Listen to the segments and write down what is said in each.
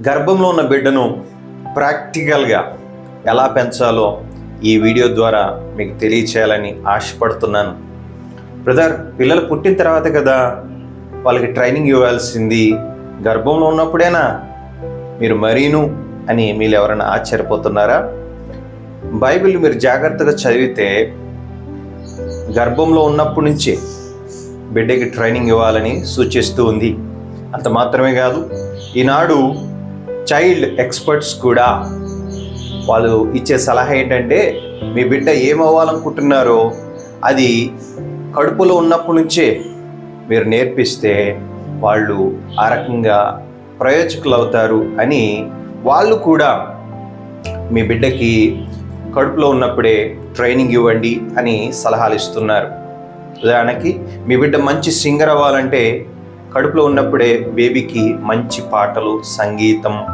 గర్భంలో ఉన్న బిడ్డను ప్రాక్టికల్గా ఎలా పెంచాలో ఈ వీడియో ద్వారా మీకు తెలియచేయాలని ఆశపడుతున్నాను. బ్రదర్ పిల్లలు పుట్టిన తర్వాత కదా వాళ్ళకి ట్రైనింగ్ ఇవ్వాల్సింది. గర్భంలో ఉన్నప్పుడేనా? మీరు మరీను అని మీరు ఎవరైనా ఆశ్చర్యపోతున్నారా? బైబిల్ మీరు జాగ్రత్తగా చదివితే గర్భంలో ఉన్నప్పటి నుంచే బిడ్డకి ట్రైనింగ్ ఇవ్వాలని సూచిస్తూ ఉంది. అంత మాత్రమే కాదు ఈనాడు చైల్డ్ ఎక్స్పర్ట్స్ కూడా వాళ్ళు ఇచ్చే సలహా ఏంటంటే మీ బిడ్డ ఏమవ్వాలనుకుంటున్నారో అది కడుపులో ఉన్నప్పటి నుంచే మీరు నేర్పిస్తే వాళ్ళు ఆ రకంగా ప్రయోజకులు అవుతారు అని వాళ్ళు కూడా మీ బిడ్డకి కడుపులో ఉన్నప్పుడే ట్రైనింగ్ ఇవ్వండి అని సలహాలు ఇస్తున్నారు. ఉదాహరణకి మీ బిడ్డ మంచి సింగర్ అవ్వాలంటే కడుపులో ఉన్నప్పుడే బేబీకి మంచి పాటలు సంగీతం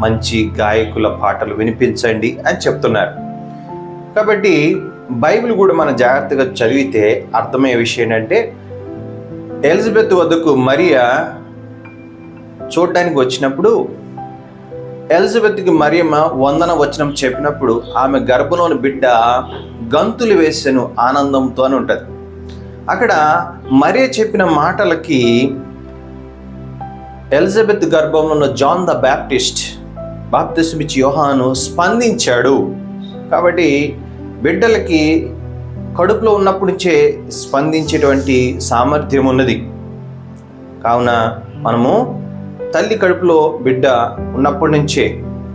మంచి గాయకుల పాటలు వినిపించండి అని చెప్తున్నారు. కాబట్టి బైబిల్ కూడా మనం జాగ్రత్తగా చదివితే అర్థమయ్యే విషయం ఏంటంటే ఎలిజబెత్ వద్దకు మరియా చూడడానికి వచ్చినప్పుడు ఎలిజబెత్కి మరియమ్మ వందన వచనం చెప్పినప్పుడు ఆమె గర్భంలోని బిడ్డ గంతులు వేసాను ఆనందంతో అని ఉంటుంది. అక్కడ మరియ చెప్పిన మాటలకి ఎలిజబెత్ గర్భంలో ఉన్న జాన్ ద బ్యాప్టిస్ట్ బాప్తిస్మిచ్ యోహాను స్పందించాడు. కాబట్టి బిడ్డలకి కడుపులో ఉన్నప్పటి నుంచే స్పందించేటువంటి సామర్థ్యం ఉన్నది. కావున మనము తల్లి కడుపులో బిడ్డ ఉన్నప్పటి నుంచే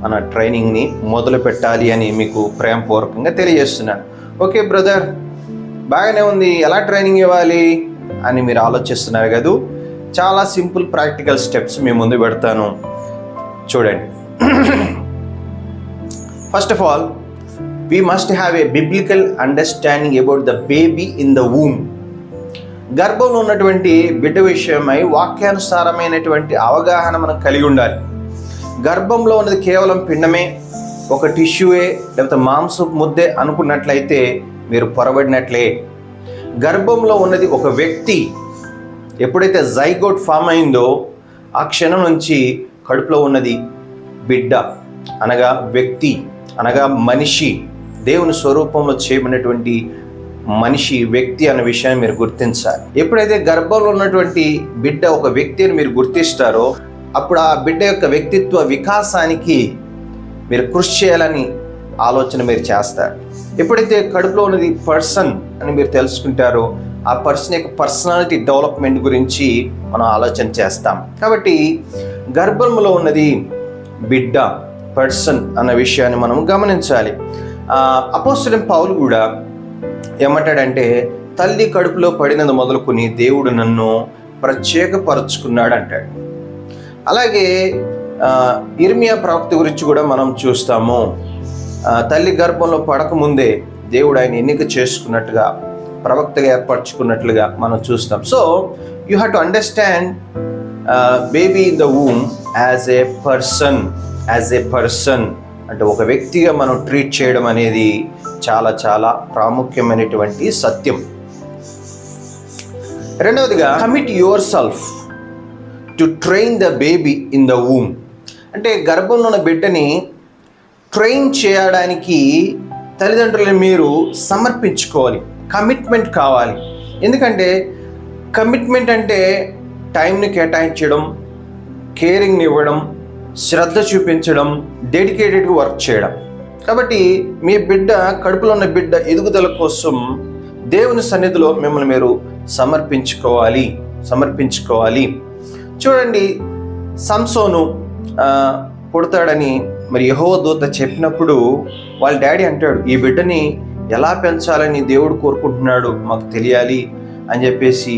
మన ట్రైనింగ్ని మొదలు పెట్టాలి అని మీకు ప్రేమపూర్వకంగా తెలియజేస్తున్నాను ఓకే బ్రదర్ బాగానే ఉంది. ఎలా ట్రైనింగ్ ఇవ్వాలి అని మీరు ఆలోచిస్తున్నారు కదా? చాలా సింపుల్ ప్రాక్టికల్ స్టెప్స్ మీ ముందు పెడతాను. చూడండి. First of all we must have a biblical understanding about the baby in the womb గర్భంలో ఉన్నటువంటి బిడ్డ విషయమై వాక్యానుసారమైనటువంటి అవగాహన మనం కలిగి ఉండాలి. గర్భంలో ఉన్నది కేవలం పిండమే ఒక టిష్యూయే లేకపోతే మాంసపు ముద్దే అనుకున్నట్లయితే మీరు పొరబడినట్లే. గర్భంలో ఉన్నది ఒక వ్యక్తి ఎప్పుడైతే జైగోట్ ఫామ్ అయిందో ఆ క్షణం నుంచి కడుపులో ఉన్నది బిడ్డ అనగా వ్యక్తి అనగా మనిషి దేవుని స్వరూపంలో చేయబడినటువంటి మనిషి వ్యక్తి అన్న విషయాన్ని మీరు గుర్తించాలి. ఎప్పుడైతే గర్భంలో ఉన్నటువంటి బిడ్డ ఒక వ్యక్తి అని మీరు గుర్తిస్తారో అప్పుడు ఆ బిడ్డ యొక్క వ్యక్తిత్వ వికాసానికి మీరు కృషి చేయాలని ఆలోచన మీరు చేస్తారు. ఎప్పుడైతే కడుపులో ఉన్నది పర్సన్ అని మీరు తెలుసుకుంటారో ఆ పర్సన్ యొక్క పర్సనాలిటీ డెవలప్మెంట్ గురించి మనం ఆలోచన చేస్తాం. కాబట్టి గర్భంలో ఉన్నది బిడ్డ పర్సన్ అన్న విషయాన్ని మనం గమనించాలి. అపోస్టలం పౌలు కూడా ఏమంటాడంటే తల్లి కడుపులో పడినది మొదలుకొని దేవుడు నన్ను ప్రత్యేకపరుచుకున్నాడు అంటాడు అలాగే ఇర్మియా ప్రవక్త గురించి కూడా మనం చూస్తాము. తల్లి గర్భంలో పడకముందే దేవుడు ఆయన ఎన్నిక చేసుకున్నట్టుగా ప్రవక్తగా ఏర్పరచుకున్నట్లుగా మనం చూస్తాం. So you have to understand baby in the womb as a person as a person అంటే ఒక వ్యక్తిగా మనం ట్రీట్ చేయడం అనేది చాలా చాలా ప్రాముఖ్యమైనటువంటి సత్యం. రెండవదిగా commit yourself to train the baby in the womb అంటే గర్భంలో ఉన్న బిడ్డని ట్రైన్ చేయడానికి తల్లిదండ్రులను మీరు సమర్పించుకోవాలి. కమిట్మెంట్ కావాలి. ఎందుకంటే కమిట్మెంట్ అంటే టైంని కేటాయించడం కేరింగ్ని ఇవ్వడం శ్రద్ధ చూపించడం డెడికేటెడ్గా వర్క్ చేయడం. కాబట్టి మీ బిడ్డ కడుపులో ఉన్న బిడ్డ ఎదుగుదల కోసం దేవుని సన్నిధిలో మిమ్మల్ని మీరు సమర్పించుకోవాలి. సమర్పించుకోవాలి. చూడండి సంసోను పుడతాడని మరి యహో దూత చెప్పినప్పుడు వాళ్ళ డాడీ అంటాడు ఈ బిడ్డని ఎలా పెంచాలని దేవుడు కోరుకుంటున్నాడు మాకు తెలియాలి అని చెప్పేసి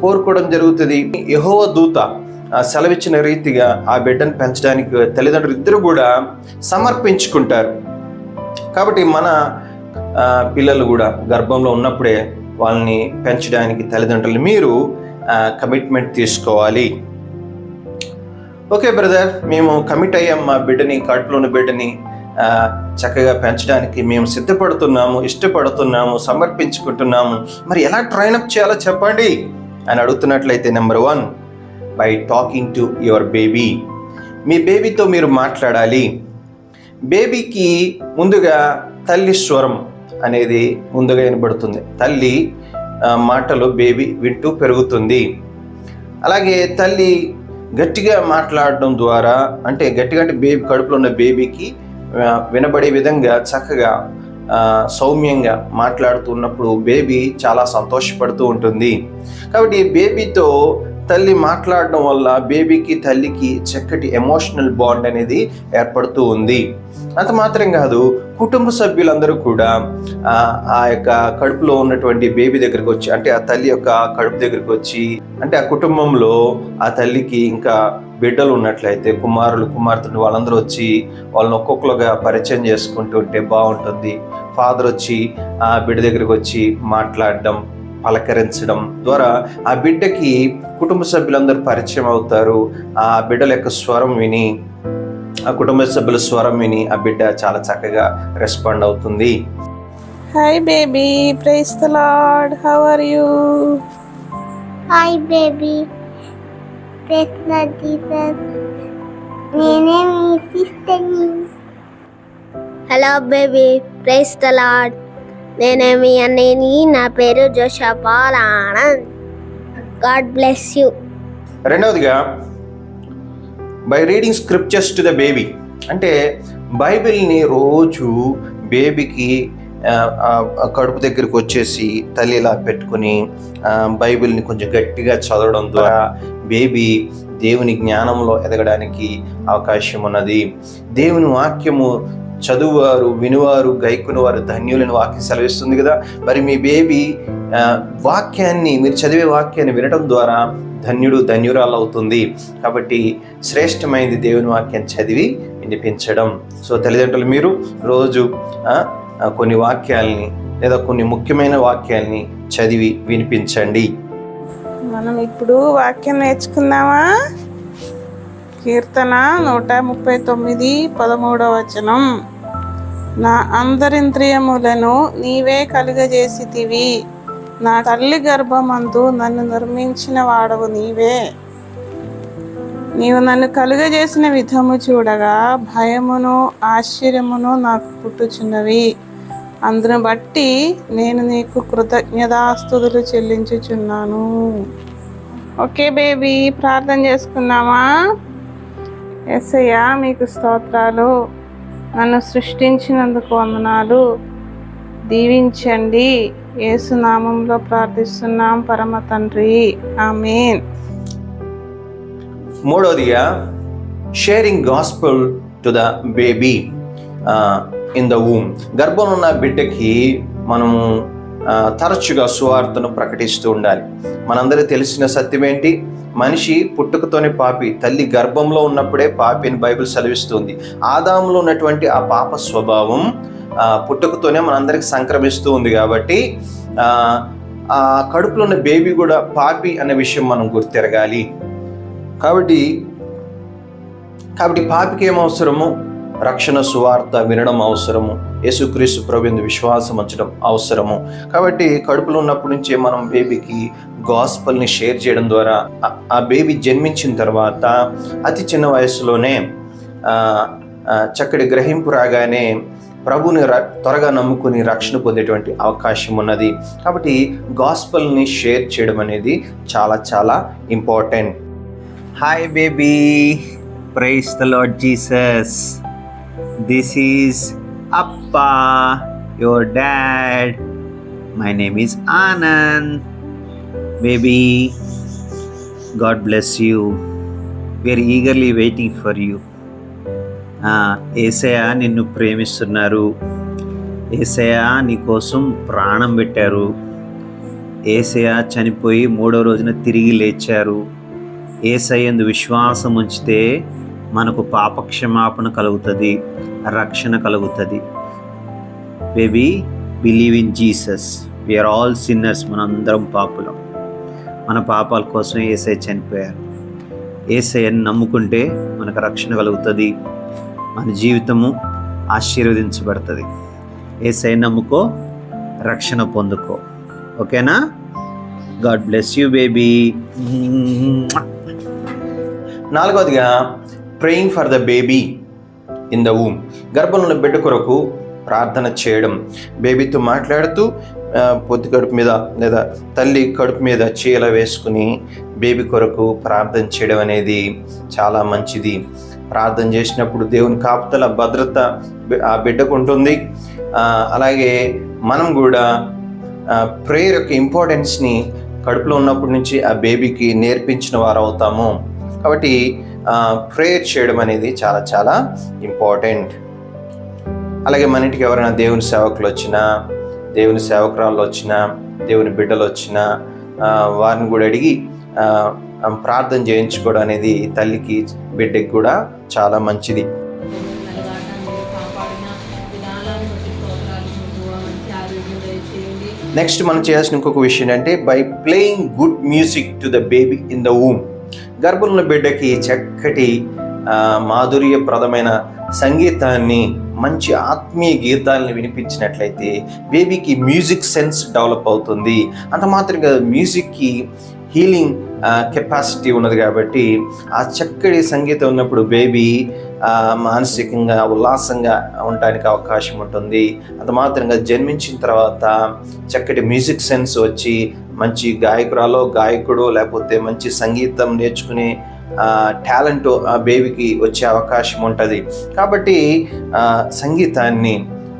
కోరుకోవడం జరుగుతుంది. యహోవ దూత సెలవిచ్చిన రీతిగా ఆ బిడ్డను పెంచడానికి తల్లిదండ్రులు ఇద్దరు కూడా సమర్పించుకుంటారు. కాబట్టి మన పిల్లలు కూడా గర్భంలో ఉన్నప్పుడే వాళ్ళని పెంచడానికి తల్లిదండ్రులు మీరు కమిట్మెంట్ తీసుకోవాలి. ఓకే బ్రదర్ మేము కమిట్ అయ్యాం మా బిడ్డని కడుపులోని బిడ్డని. చక్కగా పెంచడానికి మేము సిద్ధపడుతున్నాము ఇష్టపడుతున్నాము సమర్పించుకుంటున్నాము. మరి ఎలా ట్రైనప్ చేయాలో చెప్పండి? అని అడుగుతున్నట్లయితే number one by talking to your baby మీ బేబీతో మీరు మాట్లాడాలి. బేబీకి ముందుగా తల్లి స్వరం అనేది ముందుగా వినబడుతుంది. తల్లి మాటలు బేబీ వింటూ పెరుగుతుంది. అలాగే తల్లి గట్టిగా మాట్లాడడం ద్వారా అంటే గట్టిగా అంటే బేబీ కడుపులో ఉన్న బేబీకి వినబడే విధంగా చక్కగా సౌమ్యంగా మాట్లాడుతున్నప్పుడు బేబీ చాలా సంతోషపడుతూ ఉంటుంది. కాబట్టి బేబీతో తల్లి మాట్లాడడం వల్ల బేబీకి తల్లికి చక్కటి ఎమోషనల్ బాండ్ అనేది ఏర్పడుతూ ఉంది. అంత మాత్రం కాదు కుటుంబ సభ్యులందరూ కూడా ఆ, యొక్క కడుపులో ఉన్నటువంటి బేబీ దగ్గరికి వచ్చి అంటే ఆ తల్లి యొక్క కడుపు దగ్గరికి వచ్చి అంటే ఆ కుటుంబంలో ఆ తల్లికి ఇంకా బిడ్డలు ఉన్నట్లయితే కుమారులు కుమార్తెలు వాళ్ళందరూ వచ్చి వాళ్ళని ఒక్కొక్కరుగా పరిచయం చేసుకుంటూ ఉంటే బాగుంటుంది. ఫాదర్ వచ్చి ఆ బిడ్డ దగ్గరికి వచ్చి మాట్లాడడం పలకరించడం ద్వారా ఆ బిడ్డకి కుటుంబ సభ్యులందరూ పరిచయం అవుతారు. ఆ బిడ్డల యొక్క స్వరం విని ఆ కుటుంబ సభ్యుల స్వరం విని ఆ బిడ్డ చాలా చక్కగా రెస్పాండ్ అవుతుంది. Hi baby praise the Lord how are you hi baby Krishna Jesus నేనే మీ సిస్టర్ని hello baby praise the Lord నేనేమి మీ అన్నయ్యని నా పేరు Joshpal Anand God bless you. రెండవదిగా by reading scriptures to the baby. అంటే బైబిల్ని రోజు బేబీకి కడుపు దగ్గరికి వచ్చేసి తల్లి ఇలా పెట్టుకుని బైబిల్ని కొంచెం గట్టిగా చదవడం ద్వారా బేబీ దేవుని జ్ఞానంలో ఎదగడానికి అవకాశం ఉన్నది. దేవుని వాక్యము చదువువారు వినువారు గైకుని వారు ధన్యులను వాక్యం సెలవిస్తుంది కదా. మరి మీ బేబీ వాక్యాన్ని మీరు చదివే వాక్యాన్ని వినడం ద్వారా ధన్యుడు ధన్యురాలు అవుతుంది కాబట్టి శ్రేష్టమైనది దేవుని వాక్యం చదివి వినిపించడం. సో తల్లిదండ్రులు మీరు రోజు కొన్ని వాక్యాల్ని లేదా కొన్ని ముఖ్యమైన వాక్యాల్ని చదివి వినిపించండి. మనం ఇప్పుడు వాక్యం నేర్చుకుందామా? కీర్తన నూట ముప్పై తొమ్మిది పదమూడవ వచనం. నా అందరింద్రియములను నీవే కలుగజేసితివి. నా తల్లి గర్భమందు నన్ను నిర్మించిన వాడవు నీవే. నీవు నన్ను కలుగజేసిన విధము చూడగా భయమును ఆశ్చర్యమును నాకు పుట్టుచున్నవి. అందును బట్టి నేను నీకు కృతజ్ఞతాస్తుతులు చెల్లించుచున్నాను. ఓకే బేబీ ప్రార్థన చేసుకున్నామా? ఎస్ఐయా మీకు స్తోత్రాలు. నన్ను సృష్టించినందుకు వందనాలు. దీవించండి. ఏసునామంలో ప్రార్థిస్తున్నాం పరమ తండ్రి. Amen. మూడోదిగా sharing gospel to the baby in the womb గర్భం ఉన్న బిడ్డకి మనము తరచుగా సువార్తను ప్రకటిస్తూ ఉండాలి. మనందరికీ తెలిసిన సత్యం ఏంటి మనిషి పుట్టుకతోనే పాపి తల్లి గర్భంలో ఉన్నప్పుడే పాపి అని బైబిల్ సెలవిస్తుంది. ఆదాములో ఉన్నటువంటి ఆ పాప స్వభావం పుట్టుకతోనే మనందరికి సంక్రమిస్తూ ఉంది కాబట్టి ఆ, ఆ కడుపులో ఉన్న బేబీ కూడా పాపి అనే విషయం మనం గుర్తెరగాలి. కాబట్టి కాబట్టి పాపికి ఏం అవసరము? రక్షణ సువార్త వినడం అవసరము. యేసుక్రీస్తు ప్రభుందు విశ్వాసం ఉంచడం అవసరము. కాబట్టి కడుపులో ఉన్నప్పటి నుంచే మనం బేబీకి గాస్పల్ని షేర్ చేయడం ద్వారా ఆ- బేబీ జన్మించిన తర్వాత అతి చిన్న వయసులోనే చక్కటి గ్రహింపు రాగానే ప్రభుని ర- త్వరగా నమ్ముకుని రక్షణ పొందేటువంటి అవకాశం ఉన్నది. కాబట్టి గాస్పల్ని షేర్ చేయడం అనేది చాలా చాలా important. Hi baby praise the Lord Jesus this is అప్పా your dad my name is Anand baby God bless you we are eagerly waiting for you Yesayya నిన్ను ప్రేమిస్తున్నారు. ఏసయా నీకోసం ప్రాణం పెట్టారు. ఏసయా చనిపోయి మూడో రోజున తిరిగి లేచారు. ఏసయ్యందు విశ్వాసం ఉంచితే మనకు పాపక్షమాపణ కలుగుతుంది రక్షణ కలుగుతుంది. Baby believe in Jesus we are all sinners మనందరం పాపులం. మన పాపాల కోసం ఏసై చనిపోయారు. ఏసయ్యని నమ్ముకుంటే మనకు రక్షణ కలుగుతుంది మన జీవితము ఆశీర్వదించబడుతుంది. ఏసై నమ్ముకో రక్షణ పొందుకో. ఓకేనా? గాడ్ బ్లెస్ యూ బేబీ నాలుగవదిగా praying for the baby in the womb గర్భంలో బిడ్డ కొరకు ప్రార్థన చేయడం. బేబీతో మాట్లాడుతూ పొద్దు కడుపు మీద లేదా తల్లి కడుపు మీద చీల వేసుకుని బేబీ కొరకు ప్రార్థన చేయడం అనేది చాలా మంచిది. ప్రార్థన చేసినప్పుడు దేవుని కాపుతల భద్రత ఆ బిడ్డకు ఉంటుంది. అలాగే మనం కూడా ప్రేయర్ యొక్క ఇంపార్టెన్స్ని కడుపులో ఉన్నప్పటి నుంచి ఆ బేబీకి నేర్పించిన వారు అవుతాము కాబట్టి ప్రేయర్ చేయడం అనేది చాలా చాలా ఇంపార్టెంట్ అలాగే మన ఇంటికి ఎవరైనా దేవుని సేవకులు వచ్చినా దేవుని సేవకురాలు వచ్చినా దేవుని బిడ్డలు వచ్చినా వారిని కూడా అడిగి ప్రార్థన చేయించుకోవడం అనేది తల్లికి బిడ్డకి కూడా చాలా మంచిది. నెక్స్ట్ మనం చేయాల్సిన ఇంకొక విషయం ఏంటంటే by playing good music to the baby in the womb గర్భంలో బిడ్డకి చక్కటి మాధుర్యప్రదమైన సంగీతాన్ని మంచి ఆత్మీయ గీతాలను వినిపించినట్లయితే బేబీకి మ్యూజిక్ సెన్స్ డెవలప్ అవుతుంది. అంత మాత్రంగా మ్యూజిక్కి హీలింగ్ కెపాసిటీ ఉన్నది కాబట్టి ఆ చక్కటి సంగీతం ఉన్నప్పుడు బేబీ మానసికంగా ఉల్లాసంగా ఉండడానికి అవకాశం ఉంటుంది. అంత మాత్రంగా జన్మించిన తర్వాత చక్కటి మ్యూజిక్ సెన్స్ వచ్చి మంచి గాయకురాలో గాయకుడు లేకపోతే మంచి సంగీతం నేర్చుకునే టాలెంట్ ఆ బేబీకి వచ్చే అవకాశం ఉంటుంది. కాబట్టి సంగీతాన్ని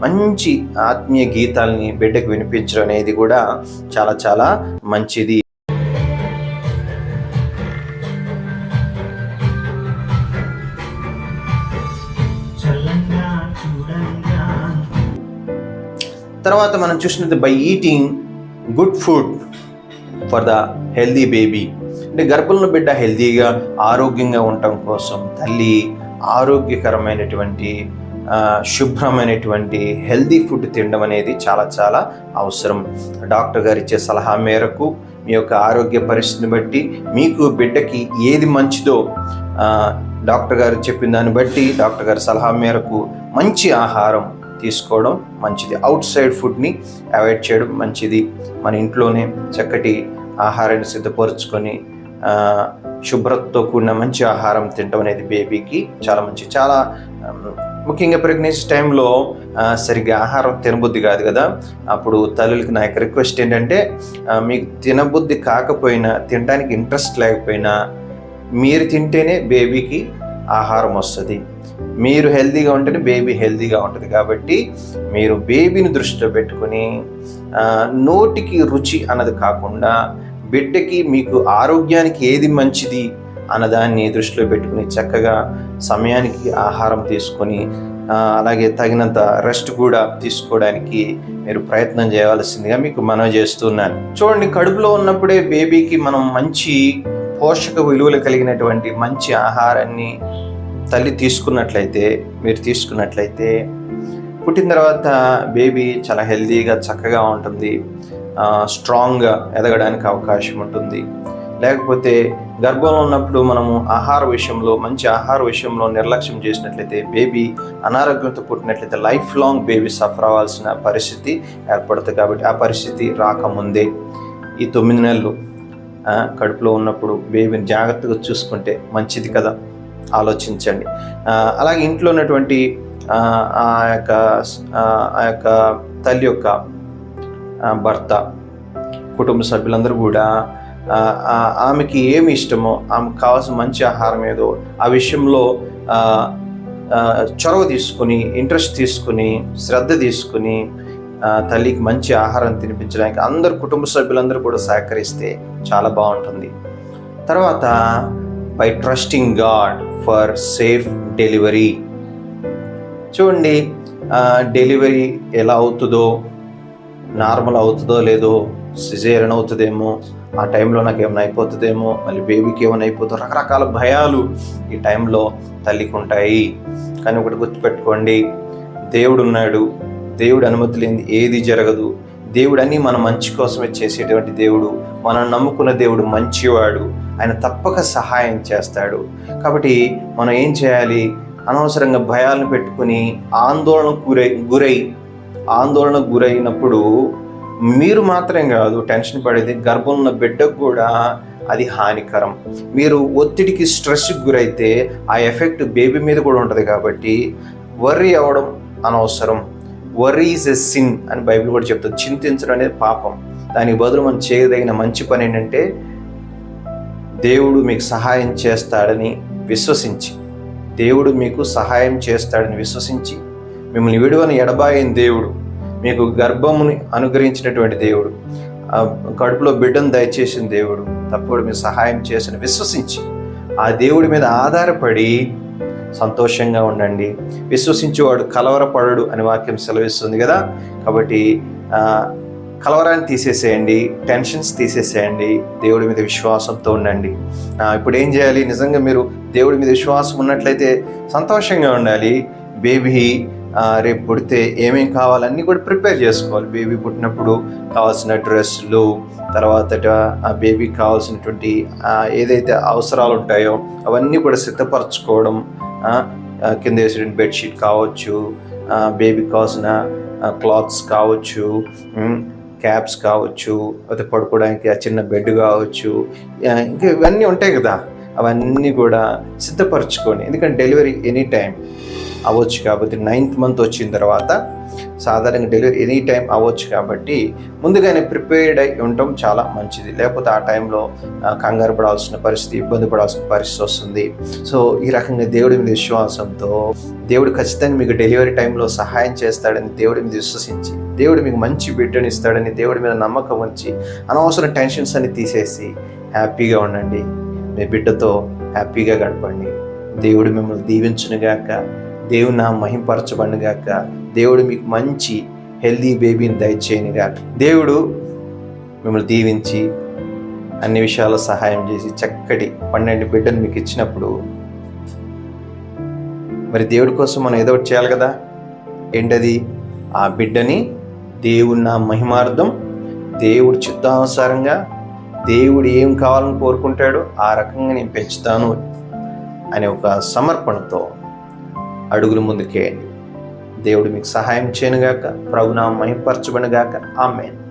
మంచి ఆత్మీయ గీతాలని బిడ్డకు వినిపించడం అనేది కూడా చాలా చాలా మంచిది. తర్వాత మనం చూసినది by eating good food for the healthy baby అంటే గర్భంలో బిడ్డ హెల్దీగా ఆరోగ్యంగా ఉండటం కోసం తల్లి ఆరోగ్యకరమైనటువంటి శుభ్రమైనటువంటి హెల్దీ ఫుడ్ తినడం అనేది చాలా చాలా అవసరం. డాక్టర్ గారు ఇచ్చే సలహా మేరకు మీ యొక్క ఆరోగ్య పరిస్థితిని బట్టి మీకు బిడ్డకి ఏది మంచిదో డాక్టర్ గారు చెప్పిన దాన్ని బట్టి డాక్టర్ గారి సలహా మేరకు మంచి ఆహారం తీసుకోవడం మంచిది. అవుట్ సైడ్ ఫుడ్ని అవాయిడ్ చేయడం మంచిది. మన ఇంట్లోనే చక్కటి ఆహారాన్ని సిద్ధపరచుకొని శుభ్రతతో కూడిన మంచి ఆహారం తినడం అనేది బేబీకి చాలా మంచి. చాలా ముఖ్యంగా ప్రెగ్నెన్సీ టైంలో సరిగ్గా ఆహారం తినబుద్ధి కాదు కదా. అప్పుడు తల్లులకి నా యొక్క రిక్వెస్ట్ ఏంటంటే మీకు తినబుద్ధి కాకపోయినా తినడానికి ఇంట్రెస్ట్ లేకపోయినా మీరు తింటేనే బేబీకి ఆహారం వస్తుంది. మీరు హెల్తీగా ఉంటేనే బేబీ హెల్తీగా ఉంటుంది. కాబట్టి మీరు బేబీని దృష్టిలో పెట్టుకుని నోటికి రుచి అన్నది కాకుండా బిడ్డకి మీకు ఆరోగ్యానికి ఏది మంచిది అన్నదాన్ని దృష్టిలో పెట్టుకుని చక్కగా సమయానికి ఆహారం తీసుకొని అలాగే తగినంత రెస్ట్ కూడా తీసుకోవడానికి మీరు ప్రయత్నం చేయవలసిందిగా మీకు మనవి చేస్తున్నాను చూడండి కడుపులో ఉన్నప్పుడే బేబీకి మనం మంచి పోషక విలువలు కలిగినటువంటి మంచి ఆహారాన్ని తల్లి తీసుకున్నట్లయితే మీరు తీసుకున్నట్లయితే పుట్టిన తర్వాత బేబీ చాలా హెల్తీగా చక్కగా ఉంటుంది. స్ట్రాంగ్గా ఎదగడానికి అవకాశం ఉంటుంది. లేకపోతే గర్భంలో ఉన్నప్పుడు మనము ఆహార విషయంలో మంచి ఆహార విషయంలో నిర్లక్ష్యం చేసినట్లయితే బేబీ అనారోగ్యంతో పుట్టినట్లయితే లైఫ్ లాంగ్ బేబీ సఫర్ అవ్వాల్సిన పరిస్థితి ఏర్పడుతుంది కాబట్టి ఆ పరిస్థితి రాకముందే. ఈ తొమ్మిది నెలలు కడుపులో ఉన్నప్పుడు బేబీని జాగ్రత్తగా చూసుకుంటే మంచిది కదా? ఆలోచించండి. అలాగే ఇంట్లో ఉన్నటువంటి ఆ, యొక్క ఆ, యొక్క తల్లి యొక్క భర్త కుటుంబ సభ్యులందరూ కూడా ఆమెకి ఏమి ఇష్టమో ఆమెకు కావాల్సిన మంచి ఆహారం ఏదో ఆ విషయంలో చొరవ తీసుకుని ఇంట్రెస్ట్ తీసుకుని శ్రద్ధ తీసుకుని తల్లికి మంచి ఆహారం తినిపించడానికి అందరు కుటుంబ సభ్యులందరూ కూడా సహకరిస్తే చాలా బాగుంటుంది. తర్వాత by trusting God for safe delivery చూడండి డెలివరీ ఎలా అవుతుందో నార్మల్ అవుతుందో లేదో సిజేరియన్ అవుతుందేమో ఆ టైంలో నాకు ఏమైనా అయిపోతుందేమో మళ్ళీ బేబీకి ఏమైనా అయిపోతుందో రకరకాల భయాలు ఈ టైంలో తల్లికి ఉంటాయి. కానీ ఒకటి గుర్తుపెట్టుకోండి దేవుడు ఉన్నాడు దేవుడు అనుమతి లేని ఏది జరగదు. దేవుడు అన్నీ మన మంచి కోసమే చేసేటువంటి దేవుడు మనం నమ్ముకున్న దేవుడు మంచివాడు. ఆయన తప్పక సహాయం చేస్తాడు. కాబట్టి మనం ఏం చేయాలి? అనవసరంగా భయాలను పెట్టుకుని ఆందోళనకు గురై గురై ఆందోళనకు గురైనప్పుడు మీరు మాత్రమే కాదు టెన్షన్ పడేది గర్భం ఉన్న బిడ్డకు కూడా అది హానికరం. మీరు ఒత్తిడికి స్ట్రెస్కి గురైతే ఆ ఎఫెక్ట్ బేబీ మీద కూడా ఉంటుంది కాబట్టి వర్రీ అవ్వడం అనవసరం. వర్రీ ఈజ్ ఎ సిన్ అని బైబిల్ కూడా చెప్తుంది. చింతించడం అనేది పాపం. దానికి బదులు మనం చేయదగిన మంచి పని ఏంటంటే దేవుడు మీకు సహాయం చేస్తాడని విశ్వసించి దేవుడు మీకు సహాయం చేస్తాడని విశ్వసించి మిమ్మల్ని విడువని ఎడబాయిన దేవుడు మీకు గర్భముని అనుగ్రహించినటువంటి దేవుడు కడుపులో బిడ్డను దయచేసిన దేవుడు తప్పుడు మీకు సహాయం చేసిన విశ్వసించి ఆ దేవుడి మీద ఆధారపడి సంతోషంగా ఉండండి. విశ్వసించేవాడు కలవరపడడు అని వాక్యం సెలవిస్తుంది కదా. కాబట్టి కలవరాన్ని తీసేసేయండి టెన్షన్స్ తీసేసేయండి దేవుడి మీద విశ్వాసంతో ఉండండి. ఇప్పుడు ఏం చేయాలి? నిజంగా మీరు దేవుడి మీద విశ్వాసం ఉన్నట్లయితే సంతోషంగా ఉండాలి. బేబీ రేపు పుడితే ఏమేం కావాలన్నీ కూడా ప్రిపేర్ చేసుకోవాలి. బేబీ పుట్టినప్పుడు కావాల్సిన డ్రెస్సులు తర్వాత ఆ బేబీకి కావాల్సినటువంటి ఏదైతే అవసరాలు ఉంటాయో అవన్నీ కూడా సిద్ధపరచుకోవడం కింద వేసిన బెడ్షీట్ కావచ్చు బేబీ బేబీకి కావాల్సిన క్లాత్స్ కావచ్చు క్యాప్స్ కావచ్చు అయితే పడుకోవడానికి ఆ చిన్న బెడ్ కావచ్చు ఇంకా ఇవన్నీ ఉంటాయి కదా అవన్నీ కూడా సిద్ధపరచుకొని ఎందుకంటే డెలివరీ ఎనీ టైం అవ్వచ్చు కాబట్టి నైన్త్ మంత్ వచ్చిన తర్వాత సాధారణంగా డెలివరీ ఎనీ టైం అవ్వచ్చు కాబట్టి ముందుగానే ప్రిపేర్డ్ అయి ఉండటం చాలా మంచిది. లేకపోతే ఆ టైంలో కంగారు పడాల్సిన పరిస్థితి ఇబ్బంది పడాల్సిన పరిస్థితి వస్తుంది. సో ఈ రకంగా దేవుడి మీద విశ్వాసంతో దేవుడు ఖచ్చితంగా మీకు డెలివరీ టైంలో సహాయం చేస్తాడని దేవుడి మీద విశ్వసించి దేవుడు మీకు మంచి బిడ్డని ఇస్తాడని దేవుడి మీద నమ్మకం ఉంచి అనవసర టెన్షన్స్ అన్ని తీసేసి హ్యాపీగా ఉండండి. మీ బిడ్డతో హ్యాపీగా గడపండి. దేవుడు మిమ్మల్ని దీవించునుగాక. దేవుడు నా మహింపరచబడినగాక దేవుడు మీకు మంచి హెల్దీ బేబీని దయచేయనుగాక దేవుడు మిమ్మల్ని దీవించి అన్ని విషయాల్లో సహాయం చేసి చక్కటి పన్నెండు బిడ్డను మీకు ఇచ్చినప్పుడు మరి దేవుడి కోసం మనం ఏదో ఒకటి చేయాలి కదా? ఏంటది? ఆ బిడ్డని దేవుడు నా మహిమార్థం దేవుడు చిత్తానుసారంగా దేవుడు ఏం కావాలని కోరుకుంటాడో ఆ రకంగా నేను పెంచుతాను అనే ఒక సమర్పణతో అడుగులు ముందుకేయండి దేవుడు మీకు సహాయం చేయనుగాక ప్రభునామం మహింపరచబడిగాక ఆమెన్.